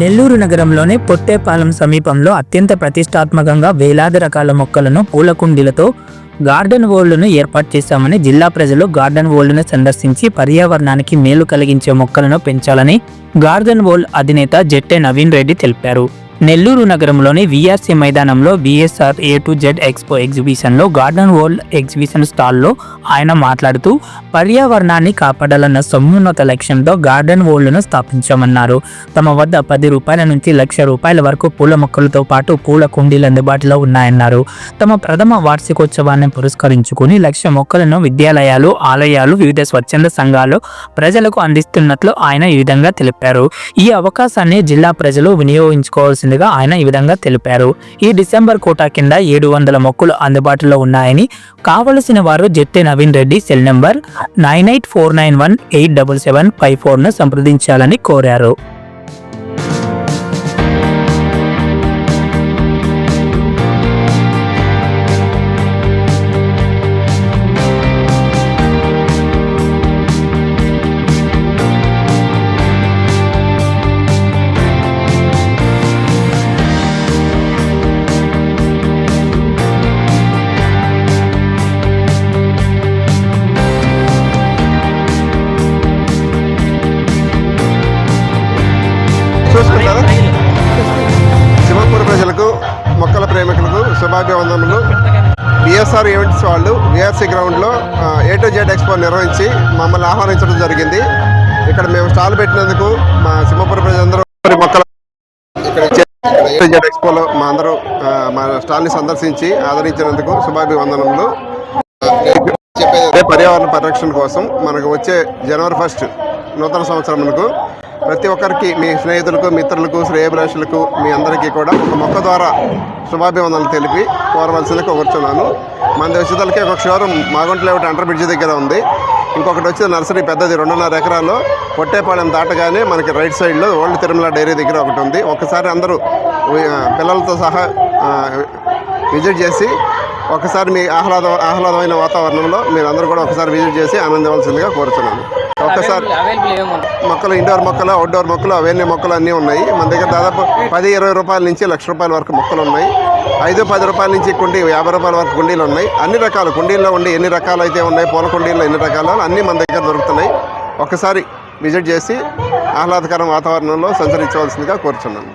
నెల్లూరు నగరంలోని పొట్టేపాలెం సమీపంలో అత్యంత ప్రతిష్టాత్మకంగా వేలాది రకాల మొక్కలను పూల కుండీలతో గార్డెన్ వరల్డ్ను ఏర్పాటు చేశామని జిల్లా ప్రజలు గార్డెన్ వరల్డ్ను సందర్శించి పర్యావరణానికి మేలు కలిగించే మొక్కలను పెంచాలని గార్డెన్ వరల్డ్ అధినేత జెట్టె నవీన్ రెడ్డి తెలిపారు. నెల్లూరు నగరంలోని విఆర్సీ మైదానంలో BSR A to Z expo ఎగ్జిబిషన్లో గార్డెన్ వరల్డ్ ఎగ్జిబిషన్ స్టాల్లో ఆయన మాట్లాడుతూ పర్యావరణాన్ని కాపాడాలన్న సమున్నత లక్ష్యంతో గార్డెన్ వరల్డ్ను స్థాపించామన్నారు. తమ వద్ద పది రూపాయల నుంచి లక్ష రూపాయల వరకు పూల మొక్కలతో పాటు పూల కుండీలు అందుబాటులో ఉన్నాయన్నారు. తమ ప్రథమ వార్షికోత్సవాన్ని పురస్కరించుకుని లక్ష మొక్కలను విద్యాలయాలు ఆలయాలు వివిధ స్వచ్ఛంద సంఘాలు ప్రజలకు అందిస్తున్నట్లు ఆయన ఈ విధంగా తెలిపారు. ఈ అవకాశాన్ని జిల్లా ప్రజలు వినియోగించుకోవాల్సిందిగా ఆయన ఈ విధంగా తెలిపారు. ఈ డిసెంబర్ కోటా కింద ఏడు వందల మొక్కులు అందుబాటులో ఉన్నాయని కావలసిన వారు Jetti Naveen Reddy cell number nine eight four nine one eight double seven five ఫోర్ను సంప్రదించాలని కోరారు. శుభాభివందనలు బిఎస్ఆర్ ఈవెంట్స్ వాళ్ళు విఆర్సీ గ్రౌండ్లో ఏ టు జెడ్ ఎక్స్పో నిర్వహించి మమ్మల్ని ఆహ్వానించడం జరిగింది. ఇక్కడ మేము స్టాల్ పెట్టినందుకు మా సింహపూర్ ప్రజలందరూ మరి మొక్కల ఏ టు జెడ్ ఎక్స్పోలో మా అందరూ మా స్టాల్ని సందర్శించి ఆదరించినందుకు శుభాభివందనములు. పర్యావరణ పరిరక్షణ కోసం మనకు వచ్చే జనవరి ఫస్ట్ నూతన సంవత్సరములకు ప్రతి ఒక్కరికి మీ స్నేహితులకు మిత్రులకు శ్రేయభిలాషులకు మీ అందరికీ కూడా ఒక మొక్క ద్వారా శుభాభివందనలు తెలిపి కోరవలసిందిగా కోరుచున్నాను. మన విషయాలకి ఒక షోరూమ్ మాగుంట ఒకటి అండర్ బ్రిడ్జ్ దగ్గర ఉంది. ఇంకొకటి వచ్చి నర్సరీ పెద్దది రెండున్నర ఎకరాల్లో పొట్టేపాలెం దాటగానే మనకి రైట్ సైడ్లో ఓల్డ్ తిరుమల డైరీ దగ్గర ఒకటి ఉంది. ఒకసారి అందరూ పిల్లలతో సహా విజిట్ చేసి ఒకసారి మీ ఆహ్లాద ఆహ్లాదమైన వాతావరణంలో మీరు అందరూ కూడా ఒకసారి విజిట్ చేసి ఆనందవలసిందిగా కోరుతున్నాను ఒక్కసారి మొక్కలు ఇండోర్ మొక్కలు అవుట్డోర్ మొక్కలు అవన్నీ మొక్కలు అన్నీ ఉన్నాయి. మన దగ్గర దాదాపు పది ఇరవై రూపాయల నుంచి లక్ష రూపాయల వరకు మొక్కలు ఉన్నాయి. ఐదు పది రూపాయల నుంచి కుండీ యాభై రూపాయల వరకు కుండీలు ఉన్నాయి. అన్ని రకాలు కుండీల్లో ఉండి ఎన్ని రకాలు అయితే ఉన్నాయి పూల కుండీల్లో ఎన్ని రకాలు అన్నీ మన దగ్గర దొరుకుతున్నాయి. ఒకసారి విజిట్ చేసి ఆహ్లాదకరం వాతావరణంలో సంచరించవలసిందిగా కోరుచున్నాను.